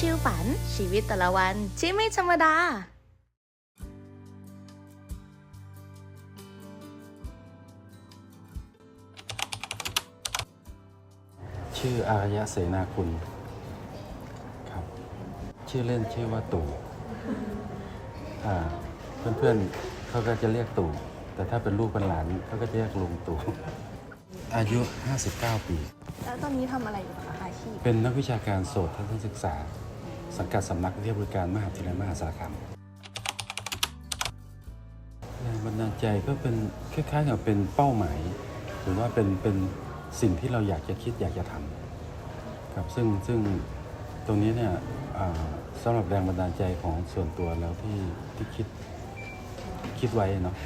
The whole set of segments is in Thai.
ชิวฝัน ชีวิตแต่ละวันที่ไม่ธรรมดาชื่ออารยะเสนาคุณครับ ชื่อเล่นชื่อว่าตู่อ่าเพื่อนๆเขาก็จะเรียกตู่ แต่ถ้าเป็นลูกเป็นหลานเขาก็จะเรียกลุงตู่ อายุ 59 ปี แล้วตอนนี้ทำอะไรอยู่คะอาชีพ เป็นนักวิชาการโสตทัศนศึกษา สังกัดสำนักวิทยาบริการมหาวิทยาลัยมหาสารคามแรงบันดาลใจก็เป็นคล้ายๆกับเป็นเป้าหมาย หรือว่าเป็นเป็นสิ่งที่เราอยากจะคิดอยากจะทำครับซึ่งซึ่งตรงนี้เนี่ยสำหรับแรงบันดาลใจของส่วนตัวแล้วที่ที่คิดคิดไว้เนาะ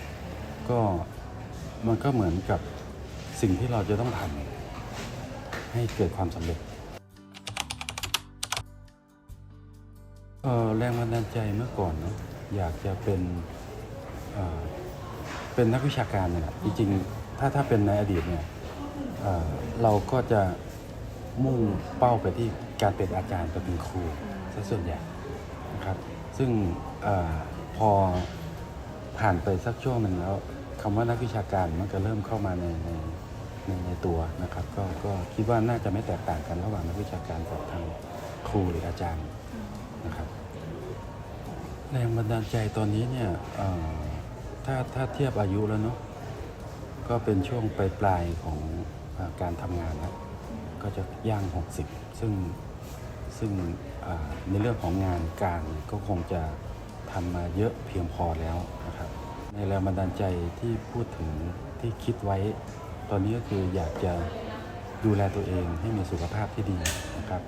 ก็มันก็เหมือนกับสิ่งที่เราจะต้องทำให้เกิดความสำเร็จ เออแรงบันดาลใจเมื่อก่อนเนอะอยากจะเป็นเอ่อเป็นนักวิชาการเนี่ยจริงๆ ถ้าถ้าเป็นในอดีตเนี่ยเอ่อเราก็จะมุ่งเป้าไปที่การเป็นอาจารย์ไปเป็นครูซะส่วนใหญ่นะครับ ซึ่งเออพอผ่านไปสักช่วงหนึ่งแล้วคำว่านักวิชาการมันก็เริ่มเข้ามาในในในในตัวนะครับ ก็ก็คิดว่าน่าจะไม่แตกต่างกันระหว่างนักวิชาการกับทางครูหรืออาจารย์ นะครับแรงบันดาลใจตอนนี้เนี่ยถ้าถ้าเทียบอายุแล้วเนาะก็เป็นช่วงปลายปลายของอการทำงานแล้วก็จะย่าง 60 ซึ่งซึ่งในเรื่องของงานการก็คงจะทำมาเยอะเพียงพอแล้วนะครับ ในแรงบันดาลใจที่พูดถึงที่คิดไว้ ตอนนี้ก็คืออยากจะดูแลตัวเองให้มีสุขภาพที่ดีนะครับ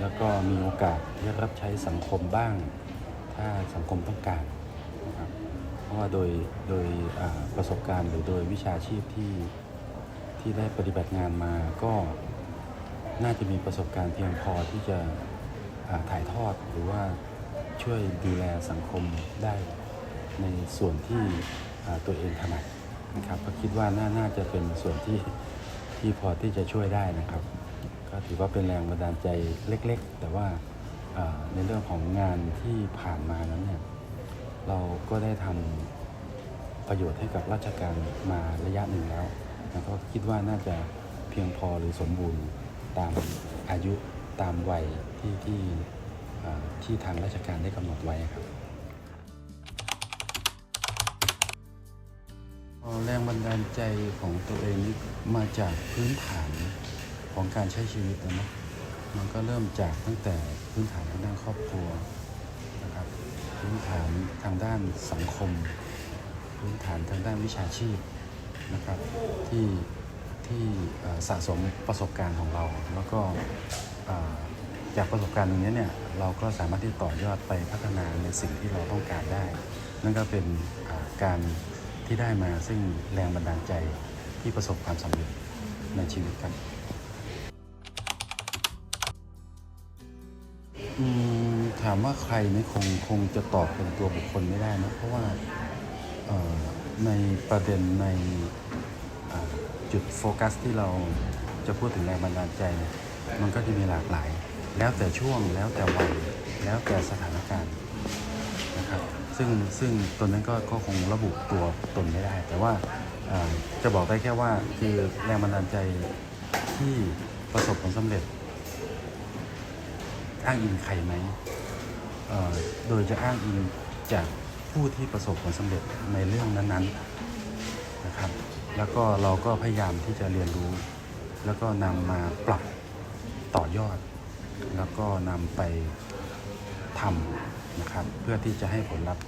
แล้วก็มีโอกาสที่จะรับใช้สังคมบ้าง ถ้าสังคมต้องการนะครับเพราะว่าโดยโดยประสบการณ์หรือโดยวิชาชีพที่ที่ได้ปฏิบัติงานมาก็น่าจะมีประสบการณ์เพียงพอที่จะถ่ายทอดหรือว่าช่วยดูแลสังคมได้ในส่วนที่ตัวเองถนัดนะครับก็คิดว่าน่าน่าจะเป็นส่วนที่ที่พอที่จะช่วยได้นะครับ ก็ถือว่าเป็นแรงบันดาลใจเล็ก ๆ แต่ว่าในเรื่องของงานที่ผ่านมานั้นเนี่ยเราก็ได้ทำประโยชน์ให้กับราชการมาระยะหนึ่งแล้วแล้วก็คิดว่าน่าจะเพียงพอหรือสมบูรณ์ตามอายุตามวัยที่ที่ที่ทางราชการได้กำหนดไว้ครับแรงบันดาลใจของตัวเองนี่มาจากพื้นฐาน ของการใช้ชีวิตนะมันก็เริ่มจากตั้งแต่พื้นฐานทางด้านครอบครัวนะครับพื้นฐานทางด้านสังคม พื้นฐานทางด้านวิชาชีพนะครับที่ที่สะสมประสบการณ์ของเรา แล้วก็จากประสบการณ์ตรงนี้เนี่ยเราก็สามารถที่ต่อยอดไปพัฒนาในสิ่งที่เราต้องการได้ นั่นก็เป็นการที่ได้มาซึ่งแรงบันดาลใจที่ประสบความสำเร็จในชีวิตครับ อืมถามว่าใครนี่คงคงจะตอบเป็นตัวบุคคลไม่ได้นะเพราะว่าในประเด็นในจุดโฟกัสที่เราจะพูดถึงแรงบันดาลใจ มันก็จะมีหลากหลาย แล้วแต่ช่วงแล้วแต่วัยแล้วแต่สถานการณ์นะครับ ซึ่งซึ่งตัวนั้นก็ก็คงระบุตัวตนไม่ได้ แต่ว่าอ่าจะบอกได้แค่ว่าคือแรงบันดาลใจที่ประสบผลสำเร็จ อ้างอิงใครไหม โดยจะอ้างอิงจากผู้ที่ประสบผลสำเร็จในเรื่องนั้นๆนะครับ แล้วก็เราก็พยายามที่จะเรียนรู้ แล้วก็นำมาปรับต่อยอด แล้วก็นำไปทำนะครับ เพื่อที่จะให้ผลลัพธ์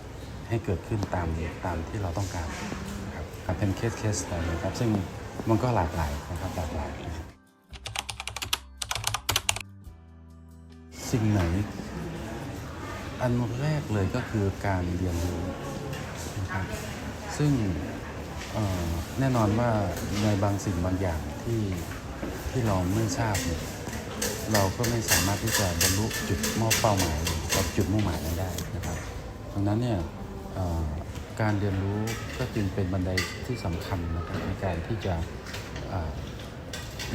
ให้เกิดขึ้นตามตามที่เราต้องการนะครับครับเป็นเคสเคสไปนะครับ ซึ่งมันก็หลากหลายนะครับหลากหลาย สิ่งไหน อันแรกเลยก็คือการเรียนรู้นะครับซึ่งแน่นอนว่าในบางสิ่งบางอย่างที่ที่เราไม่ทราบเนี่ยเราก็ไม่สามารถที่จะบรรลุจุดมอบเป้าหมายหรือกับจุดมุ่งหมายนั้นได้นะครับ ดังนั้นเนี่ยการเรียนรู้ก็จึงเป็นบันไดที่สำคัญนะครับในการที่จะเอ่อ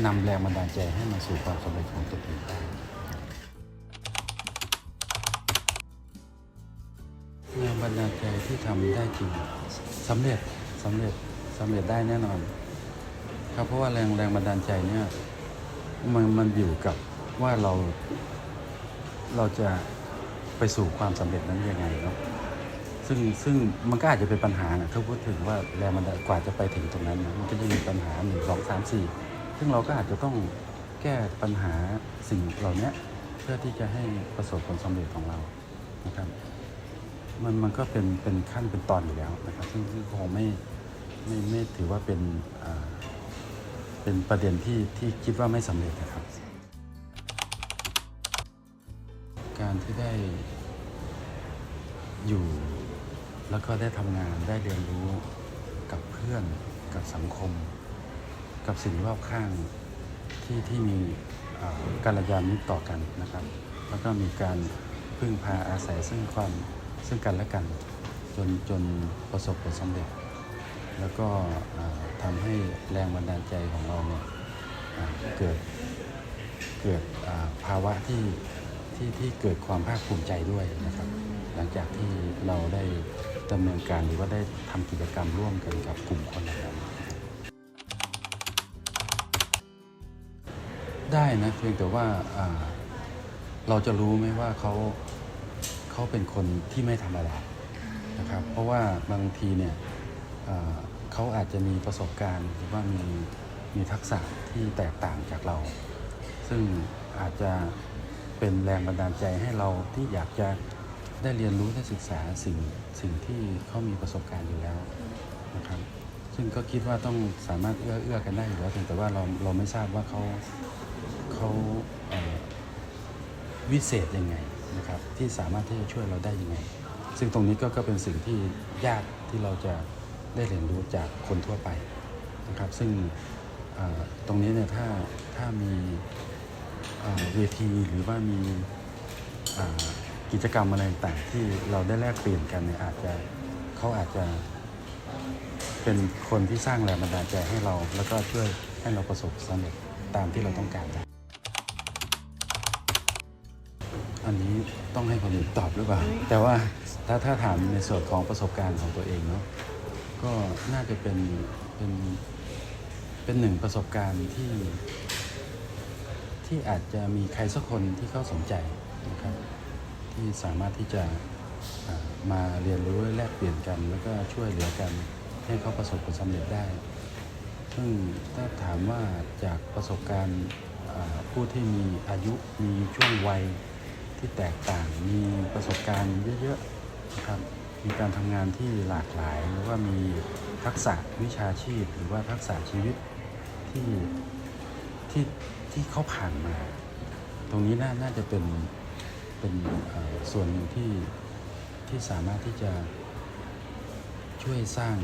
นำแรงบันดาลใจให้มาสู่ความสำเร็จของตัวเองได้ แรงบันดาลใจที่ทำได้จริงสำเร็จสำเร็จสำเร็จได้แน่นอน ครับเพราะว่าแรงแรงบันดาลใจเนี่ยมันมันอยู่กับว่าเรา เราจะไปสู่ความสำเร็จนั้นยังไงเนาะซึ่งซึ่งมันก็อาจจะเป็นปัญหานะถ้าพูดถึงว่าแรงบันดาลกว่าจะไปถึงตรงนั้นนะมันก็จะมีปัญหาหนึ่งสองสามสี่ซึ่งเราก็อาจจะต้องแก้ปัญหาสิ่งเหล่านี้เพื่อที่จะให้ประสบผลสำเร็จของเรานะครับ มันมันก็เป็นเป็นขั้นเป็นตอนอยู่แล้วนะครับ ซึ่งซึ่งคงไม่ไม่ไม่ถือว่าเป็นเป็นประเด็นที่ที่คิดว่าไม่สำเร็จนะครับ การที่ได้อยู่แล้วก็ได้ทำงานได้เรียนรู้กับเพื่อนกับสังคม กับสิ่งรอบข้างที่ที่มีอ่าการยานมิตรต่อกันนะครับ แล้วก็มีการพึ่งพาอาศัยซึ่งความ ซึ่งกันและกันจนจนประสบผลสำเร็จ แล้วก็ทำให้แรงบันดาลใจของเราเนี่ยเกิดเกิดภาวะที่ที่ที่เกิดความภาคภูมิใจด้วยนะครับ หลังจากที่เราได้ดำเนินการหรือว่าได้ทำกิจกรรมร่วมกันกับกลุ่มคนเหล่านั้นได้นะเพียงแต่ว่าเราจะรู้ไหมว่าเขา เขาเป็นคนที่ไม่ธรรมดานะครับ เพราะว่าบางทีเนี่ยอ่าเขาอาจจะมีประสบการณ์หรือว่ามีมีทักษะที่แตกต่างจากเรา ซึ่งอาจจะเป็นแรงบันดาลใจให้เราที่อยากจะได้เรียนรู้ได้ศึกษาสิ่งสิ่งที่เขามีประสบการณ์อยู่แล้วนะครับ ซึ่งก็คิดว่าต้องสามารถเอื้อเอื้อกันได้อยู่แล้วเพียงแต่ว่าเราเราไม่ทราบว่าเขาเขาเอ่อ วิเศษยังไงนะครับที่สามารถที่จะช่วยเราได้ยังไง ซึ่งตรงนี้ก็ก็เป็นสิ่งที่ยากที่เราจะได้เรียนรู้จากคนทั่วไปนะครับ ซึ่งตรงนี้เนี่ยถ้าถ้ามีเวทีหรือว่ามีกิจกรรมอะไรต่างๆที่เราได้แลกเปลี่ยนกันเนี่ยอาจจะเขาอาจจะเป็นคนที่สร้างแรงบันดาลใจให้เรา แล้วก็ช่วยให้เราประสบสำเร็จตามที่เราต้องการได้ อันนี้ต้องให้คนอื่นตอบหรือเปล่า แต่ว่าถ้าถ้าถามในส่วนของประสบการณ์ของตัวเองเนาะก็น่าจะเป็นเป็นเป็นหนึ่งประสบการณ์ที่ ที่อาจจะมีใครสักคนที่เขาสนใจนะครับ ที่สามารถที่จะอ่ามาเรียนรู้แลกเปลี่ยนกัน แล้วก็ช่วยเหลือกันให้เขาประสบผลสำเร็จได้ ซึ่งถ้าถามว่าจากประสบการณ์อ่าผู้ที่มีอายุมีช่วงวัย ที่แตกต่างมีประสบการณ์เยอะๆนะครับมีการทำงานที่หลากหลาย หรือว่ามีทักษะวิชาชีพ หรือว่าทักษะชีวิตที่ที่ที่เขาผ่านมา ตรงนี้น่านาจะเป็นเป็นส่วนหนึ่งที่ที่สามารถที่จะช่วยสร้าง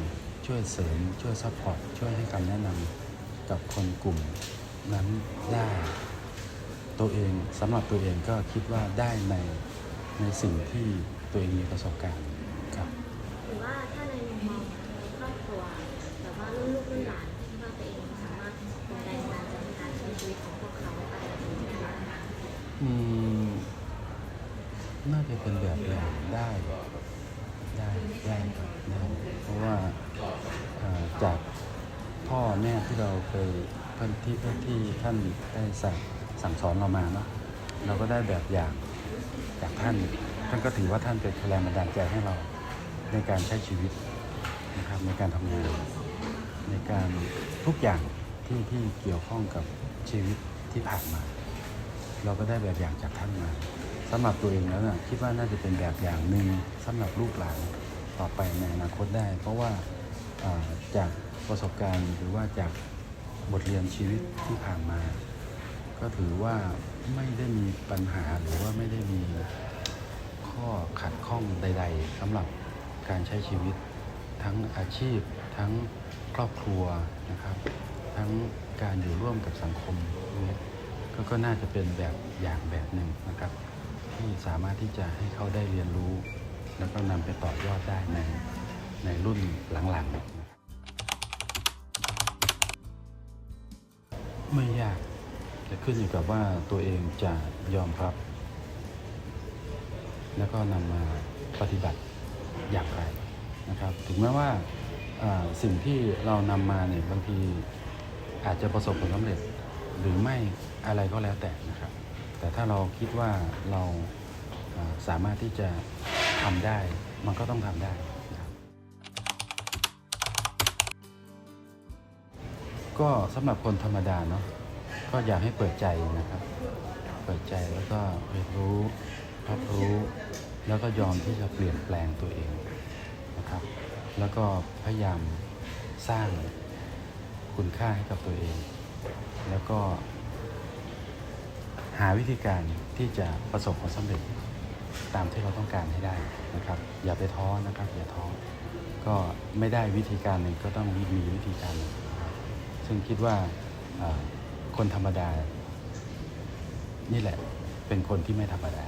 ช่วยเสริม ช่วยซัพพอร์ตช่วยให้คำแนะนำกับคนกลุ่มนั้นได้ ตัวเองสำหรับตัวเองก็คิดว่าได้ในในสิ่งที่ตัวเองมีประสบการณ์ครับหรือว่าถ้าในมุมมองในครอบครัวแบบว่ารุ่นลูกรุ่นหลานที่ว่าตัวเองสามารถเป็นแรงบันดาลใจในการใช้ชีวิตของพวกเขาอะไรแบบนี้ได้ไหมคะอืมน่าจะเป็นแบบอย่างได้ได้ได้ครับได้เพราะว่าอ่าจากพ่อแม่ที่เราเคยท่านที่ที่ท่านได้สั่ง สั่งสอนเรามาเนาะเราก็ได้แบบอย่างจากท่าน ท่านก็ถือว่าท่านเป็นแรงบันดาลใจให้เราในการใช้ชีวิตนะครับในการทำงานในการทุกอย่างที่ที่เกี่ยวข้องกับชีวิตที่ผ่านมา เราก็ได้แบบอย่างจากท่านมาสำหรับตัวเองแล้วนะคิดว่าน่าจะเป็นแบบอย่างหนึ่งสำหรับลูกหลานต่อไปในอนาคตได้ เพราะว่าอ่าจากประสบการณ์หรือว่าจากบทเรียนชีวิตที่ผ่านมา ก็ถือว่าไม่ได้มีปัญหาหรือว่าไม่ได้มีข้อขัดข้องใด ๆสำหรับการใช้ชีวิต ทั้งอาชีพ ทั้งครอบครัวนะครับ ทั้งการอยู่ร่วมกับสังคมเนี่ยก็ก็น่าจะเป็นแบบอย่างแบบหนึ่งนะครับ ที่สามารถที่จะให้เขาได้เรียนรู้ แล้วก็นำไปต่อยอดได้ในในรุ่นหลังๆ ไม่ยาก จะขึ้นอยู่กับว่าตัวเองจะยอมรับ แล้วก็นำมาปฏิบัติอย่างไรนะครับ ถึงแม้ว่าสิ่งที่เรานำมาเนี่ยบางทีอาจจะประสบผลสำเร็จ หรือไม่อะไรก็แล้วแต่นะครับ แต่ถ้าเราคิดว่าเราอ่าสามารถที่จะทำได้ มันก็ต้องทำได้นะครับก็สำหรับคนธรรมดาเนาะ ก็อยากให้เปิดใจนะครับ เปิดใจแล้วก็เรียนรู้รับรู้ แล้วก็ยอมที่จะเปลี่ยนแปลงตัวเองนะครับ แล้วก็พยายามสร้างคุณค่าให้กับตัวเอง แล้วก็ หาวิธีการที่จะประสบความสำเร็จตามที่เราต้องการให้ได้นะครับ อย่าไปท้อนะครับ อย่าท้อก็ไม่ได้วิธีการหนึ่งก็ต้องมีวิธีการหนึ่งซึ่งคิดว่าอ่า คนธรรมดา นี่แหละ เป็นคนที่ไม่ธรรมดา